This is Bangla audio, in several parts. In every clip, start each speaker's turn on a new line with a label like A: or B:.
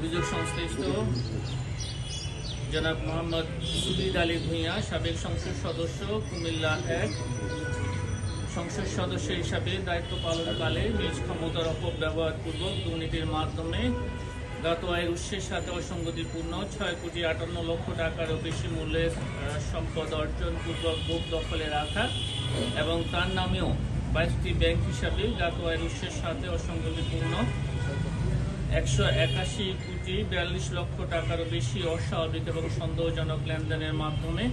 A: অভিযোগ সংশ্লিষ্ট জনাব মোহাম্মদ সুবিদ আলী ভূঁইয়া, সাবেক সংসদ সদস্য কুমিল্লা এক। সংসদ সদস্য হিসাবে দায়িত্ব পালনকালে নিজ ক্ষমতার অপব্যবহারপূর্বক দুর্নীতির মাধ্যমে গত আয়ের উৎসের সাথে অসঙ্গতিপূর্ণ ছয় কোটি আটান্ন লক্ষ টাকারও বেশি মূল্যের সম্পদ অর্জন পূর্বক বুক দখলে রাখা এবং তার নামেও বাইশটি ব্যাংক হিসাবে গত আয়ের উৎসের সাথে অসঙ্গতিপূর্ণ। একশো একাশি কোটি বিয়াল্লিশ লক্ষ টাকারও বেশি অস্বাভাবিক এবং সন্দেহজনক লেনদেনের মাধ্যমে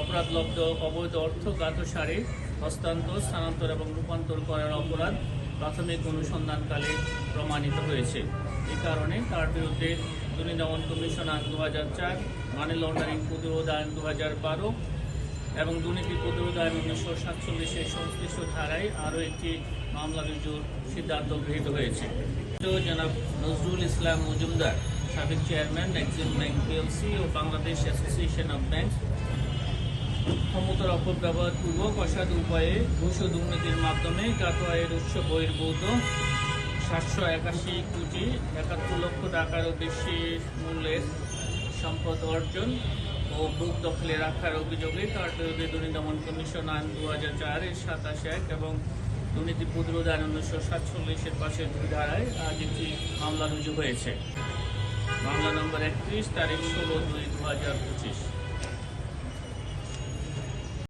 A: অপরাধলব্ধ অবৈধ অর্থ গাতসারে, হস্তান্তর, স্থানান্তর এবং রূপান্তর করার অপরাধ প্রাথমিক অনুসন্ধানকালে প্রমাণিত হয়েছে। এই কারণে তার বিরুদ্ধে দুর্নীতি দমন কমিশন আইন দু হাজার চার, মানি লন্ডারিং প্রতিরোধ আইন দু হাজার বারো এবং দুর্নীতি প্রতিরোধ আইন উনিশশো সাতচল্লিশের সংশ্লিষ্ট ধারায় আরও একটি মামলা রুজুর সিদ্ধান্ত গৃহীত হয়েছে। জনাব নজরুল ইসলাম মজুমদার, সাবেক চেয়ারম্যান এক্সিম ব্যাংক পিএলসি ও বাংলাদেশ অ্যাসোসিয়েশন অব ব্যাংক ক্ষমতার অপব্যবহার পূর্বক অসাধু উপায়ে ঘুষ ও দুর্নীতির মাধ্যমে গত আয়ের উৎস বহির্ভূত সাতশো একাশি কোটি একাত্তর লক্ষ টাকারও বেশি মূল্যের সম্পদ অর্জন ও বুক দখলে রাখার অভিযোগে তার বিরুদ্ধে দুর্নীতি দমন কমিশন আইন দু হাজার চারের সাতাশ এক এবং দুর্নীতি প্রতিরোধ আইন উনিশশো সাতচল্লিশের পাশের দুই ধারায় আজ একটি মামলা রুজু হয়েছে। মামলা নম্বর একত্রিশ, তারিখ ষোলো দুই দু হাজার পঁচিশ।